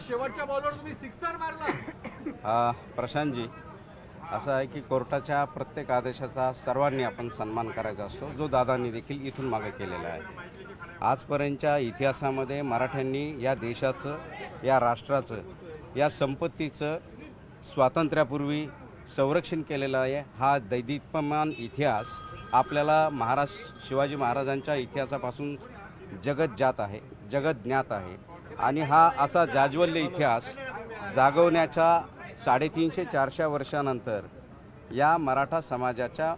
शेवटच्या बॉलवर तुम्ही सिक्सर मारला. प्रशांतजी असं आहे की कोर्टाच्या प्रत्येक आदेशाचा सर्वांनी आपण सन्मान करायचा असतो. जो दादांनी देखील इथून मागे केलेला आहे. आजपर्यंतच्या इतिहासामध्ये मराठ्यांनी या देशाचं या राष्ट्राचं या संपत्तीचं स्वातंत्र्यापूर्वी संरक्षण केलेलं आहे. हा दैदिप्यमान इतिहास आपल्याला महाराज शिवाजी महाराजांच्या इतिहासापासून जगत जात आहे जगत ज्ञात आहे. आणि हा असा जाज्वल्य इतिहास जागवण्याच्या साडेतीनशे चारशे वर्षानंतर या मराठा समाजाच्या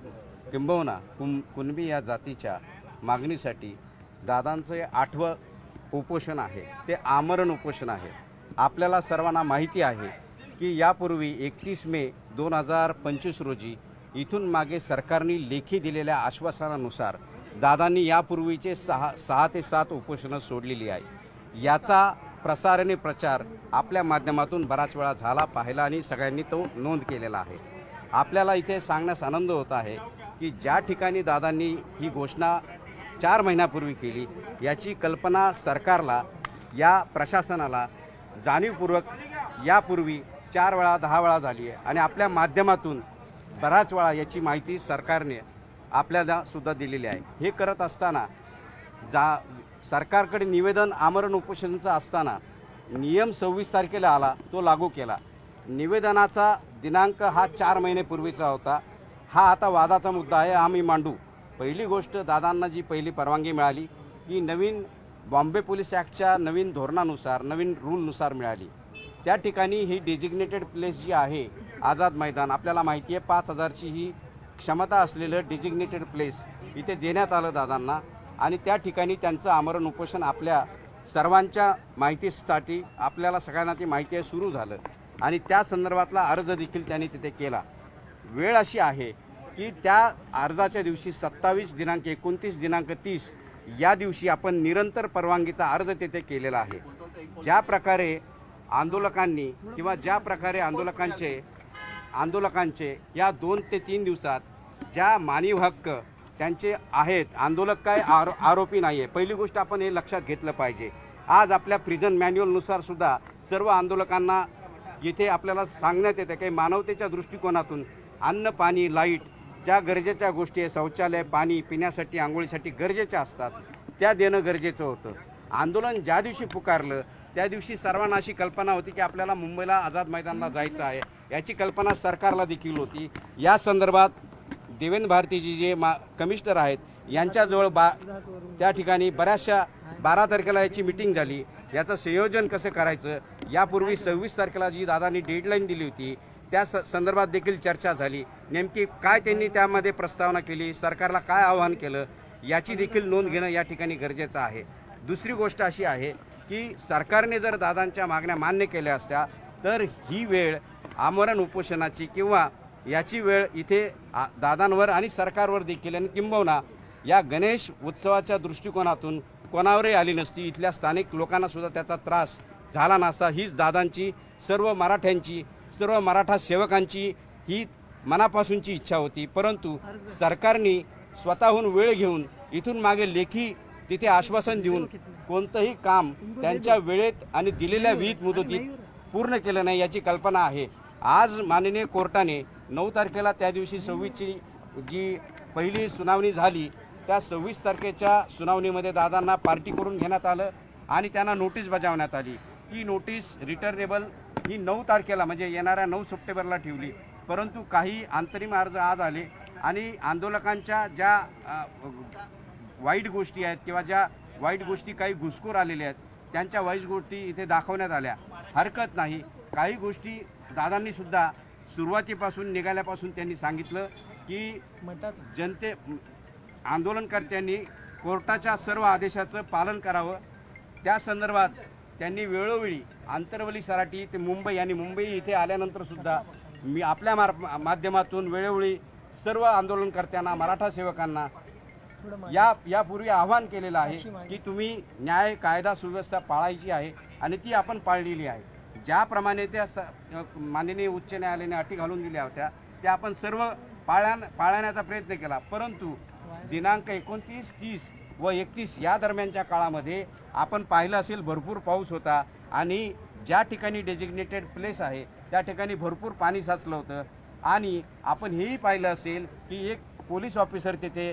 किंबहुना कुं कुणबी या जातीच्या मागणीसाठी दादांचं हे आठवं उपोषण आहे. ते आमरण उपोषण आहे. आपल्याला सर्वांना माहिती आहे की यापूर्वी एकतीस मे दोन हजार पंचवीस रोजी इथून मागे सरकारने लेखी दिलेल्या आश्वासनानुसार दादांनी यापूर्वीचे सहा सहा ते सात उपोषणं सोडलेली आहे याचा प्रसार आणि प्रचार आपल्या माध्यमातून बराच वेळा झाला पाहिला आणि सगळ्यांनी तो नोंद केलेला आहे. आपल्याला इथे सांगण्यास आनंद होत आहे की ज्या ठिकाणी दादांनी ही घोषणा चार महिन्यापूर्वी केली याची कल्पना सरकारला या प्रशासनाला जाणीवपूर्वक यापूर्वी चार वेळा दहा वेळा झाली आहे आणि आपल्या माध्यमातून बराच वेळा याची माहिती सरकारने आपल्याला सुद्धा दिलेली आहे. हे करत असताना जा सरकारकडे निवेदन आमरण उपोषणाचं असताना नियम सव्वीस तारखेला आला तो लागू केला. निवेदनाचा दिनांक हा चार महिनेपूर्वीचा होता. हा आता वादाचा मुद्दा आहे आम्ही मांडू. पहिली गोष्ट दादांना जी पहिली परवानगी मिळाली की नवीन बॉम्बे पोलीस ॲक्टच्या नवीन धोरणानुसार नवीन रूलनुसार मिळाली. त्या ठिकाणी ही डेजिग्नेटेड प्लेस जी आहे आझाद मैदान आपल्याला माहिती आहे पाच हजारची ही क्षमता असलेलं डेजिग्नेटेड प्लेस इथे देण्यात आलं दादांना. आणि त्या ठिकाणी त्यांचं आमरण उपोषण आपल्या सर्वांच्या माहितीसाठी आपल्याला सगळ्यांना ती माहिती आहे सुरू झालं. आणि त्या संदर्भातला अर्ज देखील त्यांनी तिथे केला. वेळ अशी आहे की त्या अर्जाच्या दिवशी सत्तावीस दिनांक एकोणतीस दिनांक तीस या दिवशी आपण निरंतर परवानगीचा अर्ज तिथे केलेला आहे. ज्या प्रकारे आंदोलकांनी किंवा ज्या प्रकारे आंदोलकांचे आंदोलकांचे या दोन ते तीन दिवसात ज्या मानवी हक्क त्यांचे आहेत. आंदोलक काय? आरो आरोपी नाही आहे पहिली गोष्ट आपण हे लक्षात घेतलं पाहिजे. आज आपल्या प्रिझन मॅन्युअलनुसार सुद्धा सर्व आंदोलकांना येथे आपल्याला सांगण्यात येते काही मानवतेच्या दृष्टिकोनातून अन्न पाणी लाइट ज्या गरजेच्या गोष्टी आहे शौचालय पाणी पिण्यासाठी आंघोळीसाठी गरजेच्या असतात त्या देणं गरजेचं होतं. आंदोलन ज्या दिवशी पुकारलं त्या दिवशी सर्वांना अशी कल्पना होती की आपल्याला मुंबईला आझाद मैदानाला जायचं आहे. याची कल्पना सरकारला देखील होती. या संदर्भात देवेंद्र भारतीजी जे मा कमिशनर आहेत यांच्याजवळ बा त्या ठिकाणी बऱ्याचशा बारा तारखेला याची मिटिंग झाली. याचं संयोजन कसं करायचं? यापूर्वी सव्वीस तारखेला जी दादांनी डेडलाईन दिली होती त्या स संदर्भात देखील चर्चा झाली. नेमकी काय त्यांनी त्यामध्ये प्रस्तावना केली? सरकारला काय आवाहन केलं? याची देखील नोंद घेणं या ठिकाणी गरजेचं आहे. दुसरी गोष्ट अशी आहे की सरकारने जर दादांच्या मागण्या मान्य केल्या असत्या तर ही वेळ आमरण उपोषणाची किंवा याची वेळ इथे आ- दादांवर आणि सरकारवर देखील आणि किंबहुना या गणेश उत्सवाच्या दृष्टिकोनातून कोणावरही आली नसती इथल्या स्थानिक लोकांना सुद्धा त्याचा त्रास झाला नसता. हीच दादांची सर्व मराठ्यांची सर्व मराठा सेवकांची ही मनापासूनची इच्छा होती. परंतु सरकारने स्वतःहून वेळ घेऊन इथून मागे लेखी तिथे आश्वासन देऊन कोणतंही काम त्यांच्या वेळेत आणि दिलेल्या विहित मुदतीत पूर्ण केलं नाही याची कल्पना आहे. आज माननीय कोर्टाने नऊ तारखेला त्या दिवशी सव्वीसची जी पहिली सुनावणी झाली त्या सव्वीस तारखेच्या सुनावणीमध्ये दादांना पार्टी करून घेण्यात आलं आणि त्यांना नोटीस बजावण्यात आली. ती नोटीस रिटर्नेबल ही नऊ तारखेला म्हणजे येणाऱ्या नऊ सप्टेंबरला ठेवली. परंतु काही अंतरिम अर्ज आज आले आणि आंदोलकांच्या ज्या वाईट गोष्टी आहेत किंवा ज्या वाईट गोष्टी काही घुसखोर आलेल्या आहेत त्यांच्या वाईट गोष्टी इथे दाखवण्यात आल्या. हरकत नाही. काही गोष्टी दादांनी सुद्धा सुरुवातीपासून निघाल्यापासून त्यांनी सांगितलं की जनते आंदोलनकर्त्यांनी कोर्टाच्या सर्व आदेशाचं पालन करावं. त्या संदर्भात त्यांनी वेळोवेळी आंतरवली सराटी ते मुंबई आणि मुंबई इथे आल्यानंतर सुद्धा मी आपल्या मार माध्यमातून वेळोवेळी सर्व आंदोलनकर्त्यांना मराठा सेवकांना या यापूर्वी आवाहन केलेलं आहे की तुम्ही न्याय कायदा सुव्यवस्था पाळायची आहे आणि ती आपण पाळलेली आहे. ज्याप्रमाणे त्या स माननीय उच्च न्यायालयाने अटी घालून दिल्या होत्या त्या आपण सर्व पाळ्या पाळण्याचा प्रयत्न केला. परंतु दिनांक एकोणतीस तीस व एकतीस या दरम्यानच्या काळामध्ये आपण पाहिलं असेल भरपूर पाऊस होता आणि ज्या ठिकाणी डेजिग्नेटेड प्लेस आहे त्या ठिकाणी भरपूर पाणी साचलं होतं. आणि आपण हेही पाहिलं असेल की एक पोलीस ऑफिसर तिथे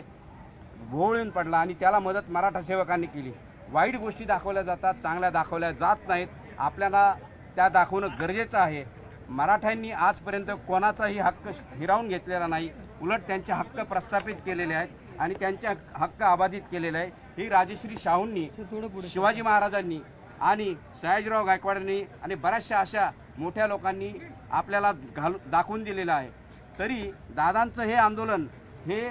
भोवळून पडला आणि त्याला मदत मराठा सेवकांनी केली. वाईट गोष्टी दाखवल्या जातात चांगल्या दाखवल्या जात नाहीत. आपल्याला त्या दाखवणं गरजेचं आहे. मराठ्यांनी आजपर्यंत कोणाचाही हक्क हिरावून घेतलेला नाही. उलट त्यांचे हक्क प्रस्थापित केलेले आहेत आणि त्यांचे हक्क- अबाधित केलेले आहे ही राजश्री शाहूंनी शिवाजी महाराजांनी आणि सयाजीराव गायकवाडांनी आणि बऱ्याचशा अशा मोठ्या लोकांनी आपल्याला घालू दाखवून दिलेलं आहे. तरी दादांचं हे आंदोलन हे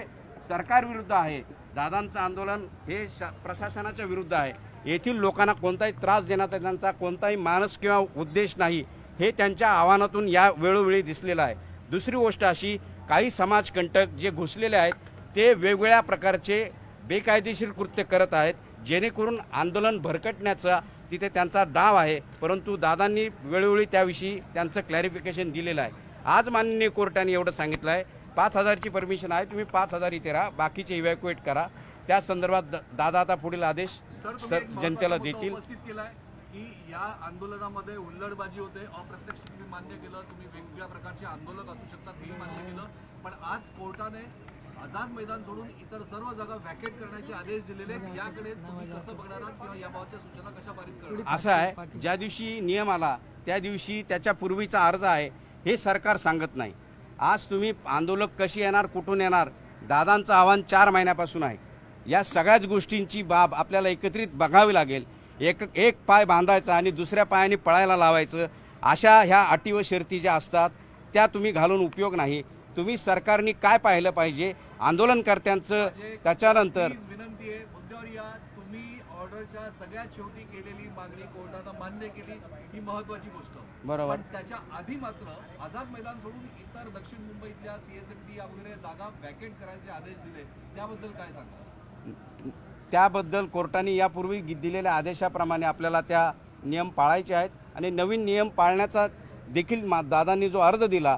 सरकारविरुद्ध आहे. दादांचं आंदोलन हे श प्रशासनाच्या विरुद्ध आहे. येथील लोकांना कोणताही त्रास देण्याचा त्यांचा कोणताही मानस किंवा उद्देश नाही हे त्यांच्या आव्हानातून या वेळोवेळी दिसलेलं आहे. दुसरी गोष्ट अशी काही समाजकंटक जे घुसलेले आहेत ते वेगवेगळ्या प्रकारचे बेकायदेशीर कृत्य करत आहेत जेणेकरून आंदोलन भरकटण्याचा तिथे त्यांचा डाव आहे. परंतु दादांनी वेळोवेळी त्याविषयी त्यांचं क्लॅरिफिकेशन दिलेलं आहे. आज माननीय कोर्टाने एवढं सांगितलं आहे. पाच हजारची परमिशन आहे तुम्ही पाच हजार इथे राहा बाकीचे इव्हॅक्युएट करा. त्या संदर्भात दादा आता पुढील आदेश सर जनतेला देतील. की या आंदोलनामध्ये हुल्लडबाजी होते. अप्रत्यक्ष तुम्ही मान्य केलं. तुम्ही वेगवेगळ्या प्रकारचे आंदोलक असू शकतात हेही मान्य केलं. पण आज कोर्टाने आझाद मैदान सोडून इतर सर्व जागा वॅकेट करण्याचे आदेश दिलेले. याकडे तुम्ही कसं बघणार किंवा याबाबतच्या सूचना कशा पारित करणार असं आहे ज्या दिवशी नियम आला त्या दिवशी त्याच्या पूर्वीचा अर्ज आहे हे सरकार सांगत नाही. आज तुम्ही आंदोलक कशी येणार कुठून येणार दादांचं आव्हान चार महिन्यापासून आहे. या सगळ्याच गोष्टींची बाब आपल्याला एकत्रित बघावी लागेल. एक एक पाय बांधायचा आणि दुसऱ्या पायाने पळायला लावायचं अशा ह्या अटी व शर्ती ज्या असतात त्या तुम्ही घालून उपयोग नाही. तुम्ही सरकारने काय पाहिलं पाहिजे? आंदोलनकर्त्यांचं त्याच्यानंतर प्लीज विनंती आहे मुद्द्यावर या तुम्ही ऑर्डरच्या सगळ्यात शेवटी केलेली मागणी कोर्टानं मान्य केली ही महत्वाची गोष्ट. बरोबर. त्याच्या आधी मात्र आझाद मैदान सोडून इतर दक्षिण मुंबईतल्या सीएसएमटी वगैरे जागा वॅकेट करायचे आदेश दिले. त्याबद्दल काय सांगा त्याबद्दल कोर्टाने यापूर्वी दिलेल्या आदेशाप्रमाणे आपल्याला त्या नियम पाळायचे आहेत. आणि नवीन नियम पाळण्याचा देखील मा दादांनी जो अर्ज दिला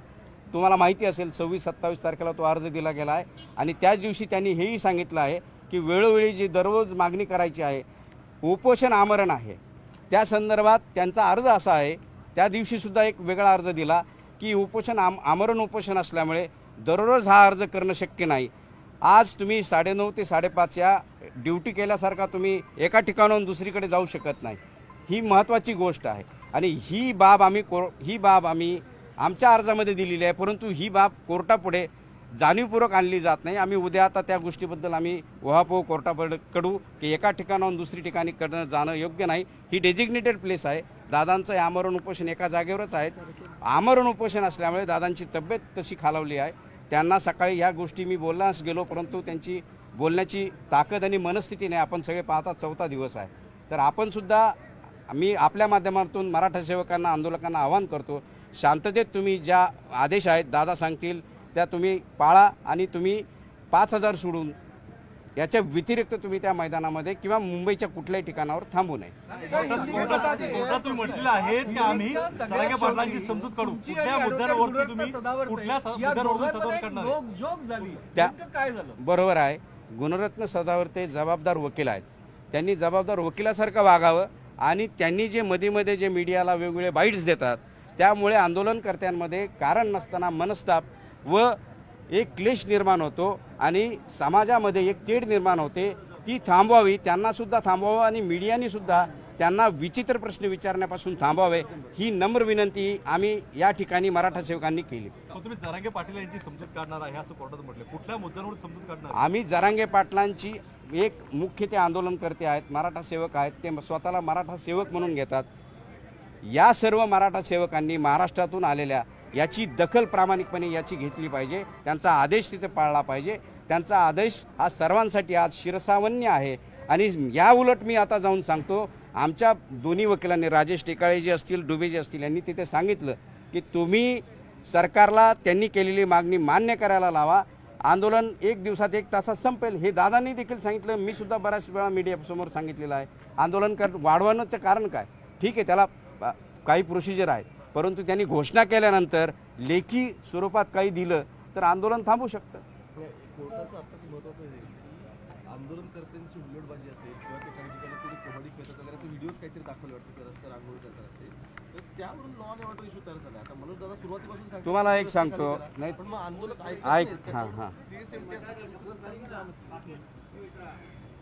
तुम्हाला माहिती असेल सव्वीस सत्तावीस तारखेला तो अर्ज दिला गेला आहे. आणि त्याच दिवशी त्यांनी हेही सांगितलं आहे की वेळोवेळी जी दररोज मागणी करायची आहे उपोषण आमरण आहे. त्या संदर्भात त्यांचा अर्ज असा आहे त्या दिवशीसुद्धा एक वेगळा अर्ज दिला की उपोषण आम आमरण उपोषण असल्यामुळे दररोज हा अर्ज करणं शक्य नाही. आज तुम्ही साडेनऊ ते साडेपाच या ड्युटी केल्यासारखा तुम्ही एका ठिकाणाहून दुसरीकडे जाऊ शकत नाही. ही महत्त्वाची गोष्ट आहे. आणि ही बाब आम्ही को ही बाब आम्ही आमच्या अर्जामध्ये दिलेली आहे परंतु ही बाब कोर्टापुढे जाणीवपूर्वक आणली जात नाही. आम्ही उद्या आता त्या गोष्टीबद्दल आम्ही उहापोह कोर्टापुढे कडू की एका ठिकाणाहून दुसरी ठिकाणी करणं जाणं योग्य नाही. ही डेजिग्नेटेड प्लेस आहे. दादांचं हे आमरण उपोषण एका जागेवरच आहे आमरण उपोषण असल्यामुळे दादांची तब्येत तशी खालावली आहे. त्यांना सकाळी ह्या गोष्टी मी बोलण्यास गेलो परंतु त्यांची बोलण्याची ताकद आणि मनस्थिती नाही. आपण सगळे पाहता चौथा दिवस आहे. तर आपणसुद्धा मी आपल्या माध्यमातून मराठा सेवकांना आंदोलकांना आवाहन करतो शांततेत तुम्ही ज्या आदेश आहेत दादा सांगतील त्या तुम्ही पाळा आणि तुम्ही पाच हजार सोडून याच्या व्यतिरिक्त तुम्ही त्या मैदानामध्ये किंवा मुंबईच्या कुठल्याही ठिकाणावर थांबू नये. म्हटलेलं आहे की आम्ही पाटलांची समजूत काढू. कुठल्या मुद्द्यांवरती तुम्ही कुठल्या करणार बरोबर आहे. गुणरत्न सदावर्ते जबाबदार वकील आहेत. त्यांनी जबाबदार वकिलासारखं वागावं आणि त्यांनी जे मध्ये मध्ये जे मीडियाला वेगवेगळे बाईट्स देतात त्यामुळे आंदोलनकर्त्यांमध्ये कारण नसताना मनस्ताप व एक क्लेश निर्माण होतो आणि समाजामध्ये एक तेढ निर्माण होते. ती थांबवावी त्यांना सुद्धा थांबवावं आणि मीडियाने सुद्धा त्यांना विचित्र प्रश्न विचारण्यापासून थांबवावे ही नम्र विनंती आम्ही या ठिकाणी मराठा सेवकांनी केली. तुम्ही जरांगे पाटील यांची समजूत काढणार आहे असं कोर्टात म्हटलं. कुठल्या मुद्द्यांवर समजूत काढणार? आम्ही जरांगे पाटलांची एक मुख्य ते आंदोलनकर्ते आहेत मराठा सेवक आहेत ते स्वतःला मराठा सेवक म्हणून घेतात. या सर्व मराठा सेवकांनी महाराष्ट्रातून आलेल्या याची दखल प्रामाणिकपणे याची घेतली पाहिजे. त्यांचा आदेश तिथे पाळला पाहिजे. त्यांचा आदेश हा सर्वांसाठी आज शिरसावन्य आहे. आणि या उलट मी आता जाऊन सांगतो आमच्या दोन्ही वकिलांनी राजेश टेकाळे जे असतील डुबे जे असतील यांनी तिथे सांगितलं की तुम्ही सरकारला त्यांनी केलेली मागणी मान्य करायला लावा. आंदोलन एक दिवसात एक तासात संपेल. हे दादांनी देखील सांगितलं. मी सुद्धा बऱ्याच वेळा मीडियासमोर सांगितलेलं आहे. आंदोलन कर वाढवण्याचं कारण काय? ठीक आहे त्याला काही प्रोसिजर आहे. परंतु त्यांनी घोषणा केल्यानंतर लेखी स्वरूपात काही दिलं तर आंदोलन थांबू शकतं. आंदोलनकर्त्यांची हुल्लडबाजी असेल किंवा ते काही ठिकाणी कोणी कबड्डी खेळतात वगैरे असे व्हिडिओज काहीतरी दाखवले वाटतं की रस्त्यावर आंघोळ करतात असे. तर त्यावरून लॉ अँड ऑर्डर इश्यू तयार झाला आता मनोज दादा सुरुवातीपासून सांगतात तुम्हाला एक सांगतो. नाही- पण मग आंदोलक ऐक, हां, हां. सीएसएमटी असं दुसरं.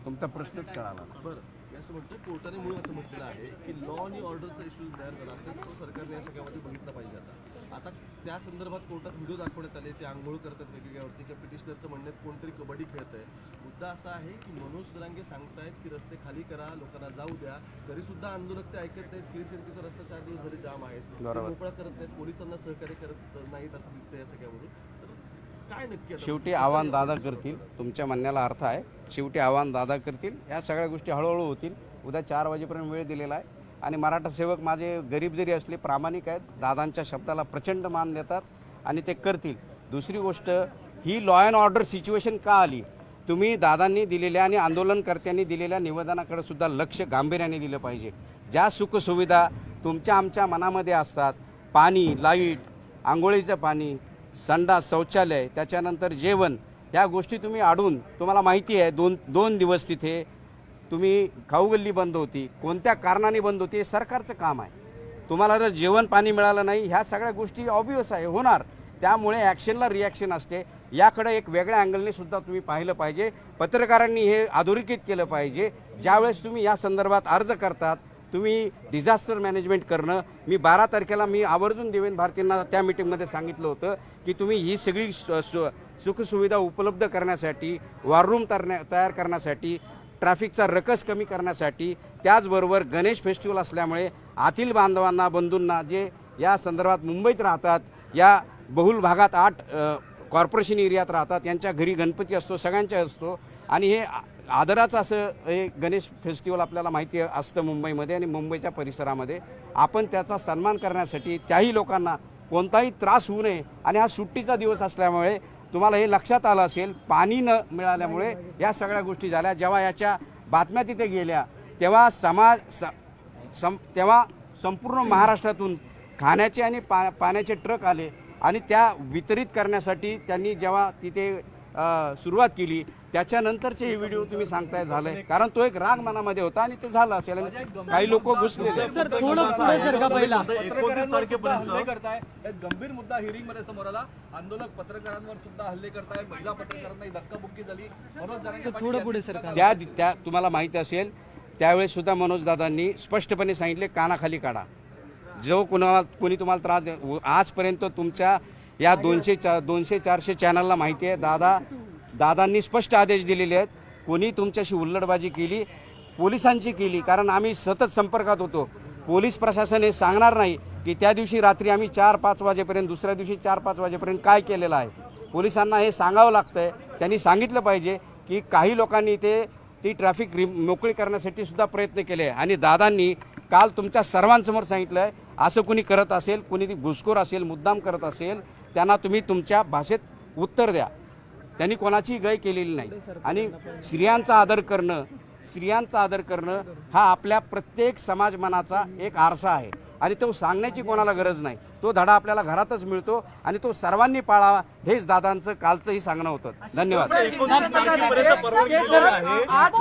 तुमचा प्रश्नच कळाला. बरं. असं म्हणतो कोर्टाने म्हणून असं म्हटलेलं आहे की लॉ आणि ऑर्डरचा इश्यू तयार झाला असेल तो सरकारने या सगळ्यामध्ये बघितला पाहिजे आता. आता त्या संदर्भात कोर्टात व्हिडिओ दाखवण्यात आले ते आंघोळ करतात वेगवेगळ्यावरती किंवा पिटिशनरचं म्हणण्यात कोणतरी कबड्डी खेळत आहे. मुद्दा असा आहे की मनोज सरांगे सांगतायत की रस्ते खाली करा लोकांना जाऊ द्या. तरी सुद्धा आंदोलक ते ऐकत नाहीत. सीएसएमटीचा रस्ता चार दिवस झाले जाम आहेत. मोकळा करत नाहीत पोलिसांना सहकार्य करत नाहीत असं दिसतंय या सगळ्यावरून तर काय नक्की आता? शेवटी आव्हान दादा करतील. तुमच्या म्हणण्याला अर्थ आहे. शेवटी आव्हान दादा करतील. या सगळ्या गोष्टी हळूहळू होतील. उद्या चार वाजेपर्यंत वेळ दिलेला आहे. आणि मराठा सेवक माझे गरीब जरी असले प्रामाणिक आहेत दादांच्या शब्दाला प्रचंड मान देतात आणि ते करतील. दुसरी गोष्ट ही लॉ अँड ऑर्डर सिच्युएशन का आली? तुम्ही दादांनी दिलेल्या आणि आंदोलनकर्त्यांनी दिलेल्या निवेदनाकडे सुद्धा लक्ष गांभीर्याने दिलं पाहिजे. ज्या सुखसुविधा तुमच्या आमच्या मनामध्ये असतात पाणी लाइट आंघोळीचं पाणी संडास शौचालय त्याच्यानंतर जेवण या गोष्टी तुम्ही आडून तुम्हाला माहिती आहे दोन दोन दिवस तिथे तुम्ही खाऊगल्ली बंद होती. कोणत्या कारणाने बंद होती हे सरकारचं काम आहे. तुम्हाला जर जेवण पाणी मिळालं नाही ह्या सगळ्या गोष्टी ऑबियस आहे होणार. त्यामुळे ॲक्शनला रिॲक्शन असते. याकडे एक वेगळ्या अँगलने सुद्धा तुम्ही पाहिलं पाहिजे. पत्रकारांनी हे अधोरेखित केलं पाहिजे. ज्यावेळेस तुम्ही या संदर्भात अर्ज करतात तुम्ही डिझास्टर मॅनेजमेंट करणं मी बारा तारखेला मी आवर्जून देवेंद्र भारतींना त्या मिटिंगमध्ये सांगितलं होतं की तुम्ही ही सगळी सुखसुविधा उपलब्ध करण्यासाठी वॉररूम तयार करण्यासाठी ट्रॅफिकचा रकस कमी करण्यासाठी त्याचबरोबर गणेश फेस्टिवल असल्यामुळे आतील बांधवांना बंधूंना जे या संदर्भात मुंबईत राहतात या बहुल भागात आठ कॉर्पोरेशन एरियात राहतात यांच्या घरी गणपती असतो सगळ्यांच्या असतो आणि हे आदराचं असं हे गणेश फेस्टिवल आपल्याला माहिती असतं मुंबईमध्ये आणि मुंबईच्या परिसरामध्ये. आपण त्याचा सन्मान करण्यासाठी त्याही लोकांना कोणताही त्रास होऊ नये आणि हा सुट्टीचा दिवस असल्यामुळे तुम्हाला हे लक्षात आलं असेल पाणी न मिळाल्यामुळे या सगळ्या गोष्टी झाल्या. जेव्हा याच्या बातम्या तिथे गेल्या तेव्हा समाज स- सं तेव्हा संपूर्ण महाराष्ट्रातून खाण्याचे आणि पा पाण्याचे ट्रक आले आणि त्या वितरित करण्यासाठी त्यांनी जेव्हा तिथे सुरुवात केली. त्याच्यानंतरचे हे व्हिडिओ तुम्ही सांगताय झालंय. कारण तो एक राग मनामध्ये होता आणि ते झालं असेल. काही लोक पुढे एक गंभीर मुद्दा हिअरिंगमध्ये समोर आला आंदोलक पत्रकारांवर सुद्धा हल्ले करताय. महिला पत्रकारांना धक्काबुक्की झाली. मनोज सुद्धा त्या त्या तुम्हाला माहिती असेल त्यावेळेस सुद्धा मनोजदादांनी स्पष्टपणे सांगितले कानाखाली काढा. जो कुणाला कोणी तुम्हाला त्रास आजपर्यंत तुमच्या या दोनशे चा दोनशे चारशे चॅनलला माहिती आहे. दादा दादांनी स्पष्ट आदेश दिलेले आहेत. कोणी तुमच्याशी उल्लडबाजी केली पोलिसांची केली कारण आम्ही सतत संपर्कात होतो. पोलीस प्रशासन हे सांगणार नाही की त्या दिवशी रात्री आम्ही चार पाच वाजेपर्यंत दुसऱ्या दिवशी चार पाच वाजेपर्यंत काय केलेलं आहे. पोलिसांना हे सांगावं लागतंय. त्यांनी सांगितलं पाहिजे की काही लोकांनी ते ती ट्रॅफिक रि मोकळी करण्यासाठी सुद्धा प्रयत्न केले आणि दादांनी काल तुमच्या सर्वांसमोर सांगितलं आहे असं कुणी करत असेल कुणी ती घुसखोर असेल मुद्दाम करत असेल त्यांना तुम्ही तुमच्या भाषेत उत्तर द्या. त्यांनी कोणाची गय केलेली नाही. आणि स्त्रियांचा आदर करणं स्त्रियांचा आदर करणं हा आपल्या प्रत्येक समाज मनाचा एक आरसा आहे. आणि तो सांगण्याची कोणाला गरज नाही. तो धडा आपल्याला घरातच मिळतो आणि तो सर्वांनी पाळावा हेच दादांचं कालचंही सांगणं होतं. धन्यवाद. आज